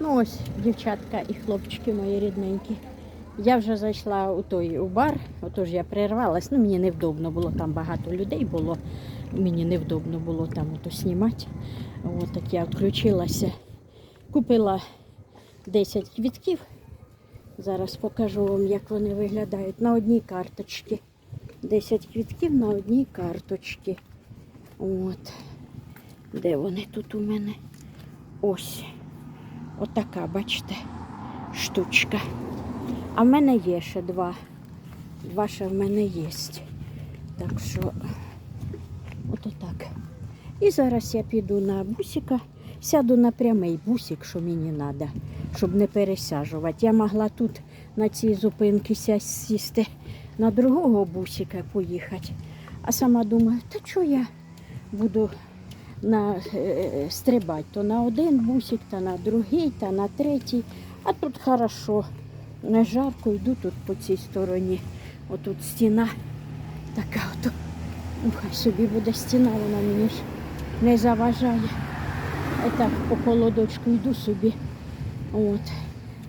Ну ось, дівчатка і хлопчики мої рідненькі. Я вже зайшла у той у бар, отож я прервалась, ну мені невдобно було, там багато людей було, мені невдобно було там ото знімати. От так я відключилася. Купила 10 квітків. Зараз покажу вам, як вони виглядають на одній карточці. 10 квітків на одній карточці. От. Де вони тут у мене? Ось. Отака, бачите, штучка. А в мене є ще два. Два ще в мене є. Так що, ото так. І зараз я піду на бусика, сяду на прямий бусик, що мені треба, щоб не пересаджувати. Я могла тут на цій зупинці сісти на другого бусика поїхати. А сама думаю, та що я буду на, е, стрибати то на один бусик, та на другий, та на третій. А тут хорошо, не жарко, йду тут по цій стороні. Отут стіна така ото. Ну, хай собі буде стіна, вона мені ж не заважає. І так по холодочку йду собі. От.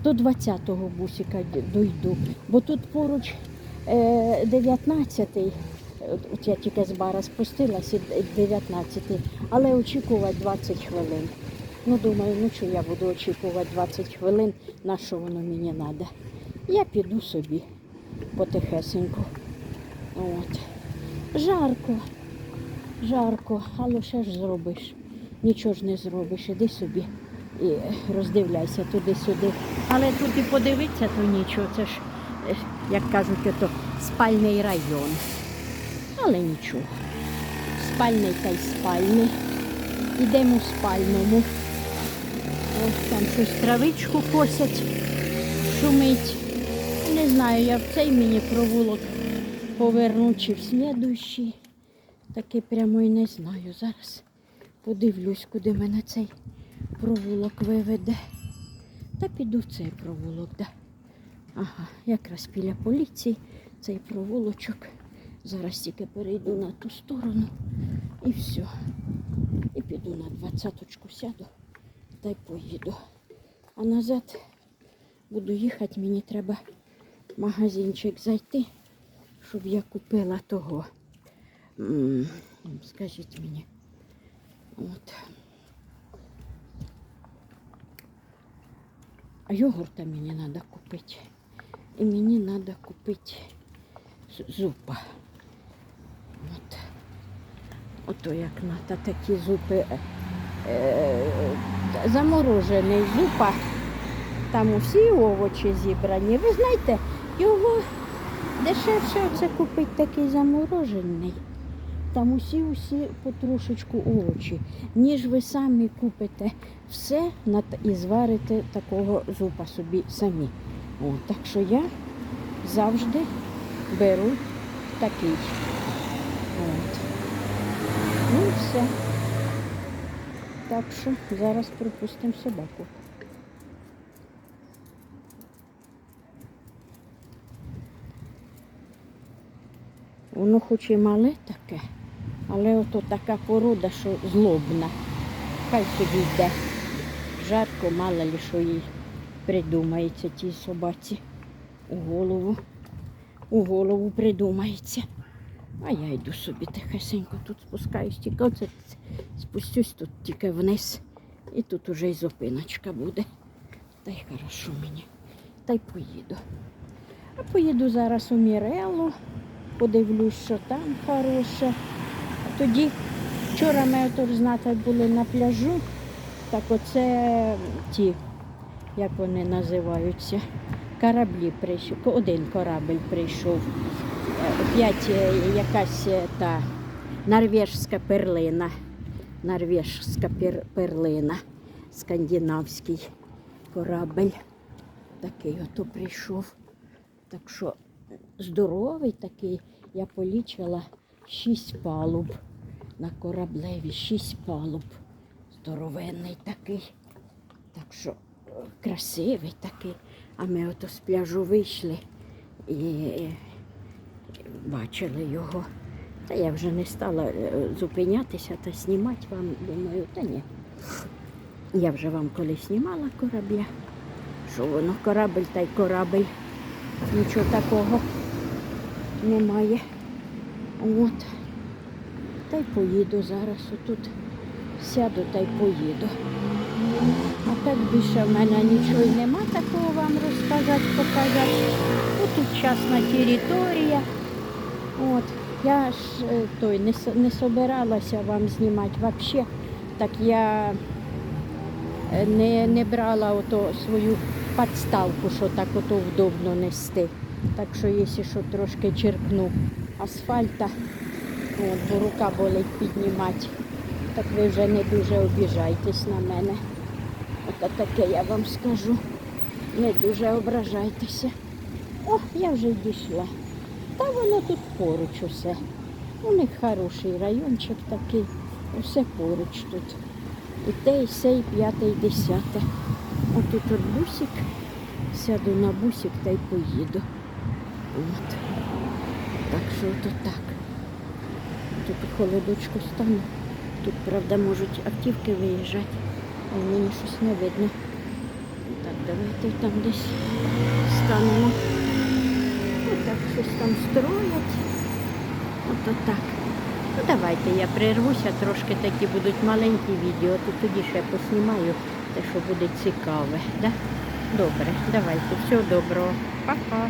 До 20-го бусика д- дойду. Бо тут поруч е, 19-й. От, я тільки з бара спустилася, 19-й, але очікувати 20 хвилин. Ну, думаю, ну що я буду очікувати 20 хвилин, на що воно мені треба. Я піду собі потихесеньку. От. Жарко, жарко, але що ж зробиш? Нічого ж не зробиш, іди собі і роздивляйся туди-сюди. Але тут і подивитися, то нічого, це ж, е, як кажуть, то спальний район. Але нічого. Спальний та й спальний. Ідемо в спальному. Ось там щось травичку косять, шумить. Не знаю, я в цей мені провулок поверну чи в слідуючий. Таки прямо і не знаю. Зараз подивлюсь, куди мене цей провулок виведе. Та піду в цей провулок, да. Ага, якраз біля поліції цей провулочок. Зараз тільки перейду на ту сторону і все. І піду на двадцяточку сяду та й поїду. А назад буду їхати, мені треба в магазинчик зайти, щоб я купила того. Скажіть мені. От. А йогурта мені треба купити. І мені треба купити з- зупа. От. Ото як надо такі зупи. е, е, заморожений зупа. Там усі овочі зібрані. Ви знаєте, його дешевше це купити такий заморожений. Там усі усі потрошечку овочі, ніж ви самі купите все і зварите такого зупа собі самі. О, так що я завжди беру такий. От. Ну і все. Так що зараз пропустимо собаку. Воно хоч і мале таке, але ото така порода, що злобна. Хай собі йде. Жарко, мало ли що їй придумається тій собаці. У голову. У голову придумається. А я йду собі тихесенько тут спускаюсь, тільки оце спустюсь тут тільки вниз. І тут уже й зупиночка буде. Та й хорошо мені. Та й поїду. А поїду зараз у Мірелу, подивлюсь, що там хороше. А тоді вчора ми отож знати були на пляжу. Так оце ті, як вони називаються, кораблі прийшов. Один корабль прийшов. Е, П'ять е, якась е, та норвежська перлина. Норвежська пер- перлина, скандинавський корабль. Такий ото прийшов. Так що здоровий такий. Я полічила шість палуб на кораблеві, шість палуб. Здоровенний такий. Так що е, красивий такий. А ми ото з пляжу вийшли і бачили його. Та я вже не стала е, зупинятися та знімати вам, думаю, та ні. Я вже вам колись знімала корабля. Що воно корабель та й корабель. Нічого такого немає. От. Та й поїду зараз отут. Сяду та й поїду. А так більше в мене нічого й нема такого вам розказати, показати. Тут частна територія. От. Я ж е, той не, не собиралася вам знімати взагалі. Так я е, не, не брала ото свою підставку, що так ото вдобно нести. Так що, якщо що трошки черкну асфальта, от, бо рука болить піднімати, так ви вже не дуже обіжайтесь на мене. Ото таке я вам скажу. Не дуже ображайтеся. О, я вже дійшла. Та воно тут поруч усе. У них хороший райончик такий. Усе поруч тут. І те, і се, і п'яте, і десяте. Отут от бусик. Сяду на бусик та й поїду. От. Так що ото так. Тут холодочку стану. Тут, правда, можуть автівки виїжджати, а мені щось не видно. Так, давайте там десь станемо. Отак щось там строять. Ото так. Ну давайте я прервуся, трошки такі будуть маленькі відео, то тоді ще поснімаю те, що буде цікаве. Да? Добре, давайте. Всього доброго. Па-па.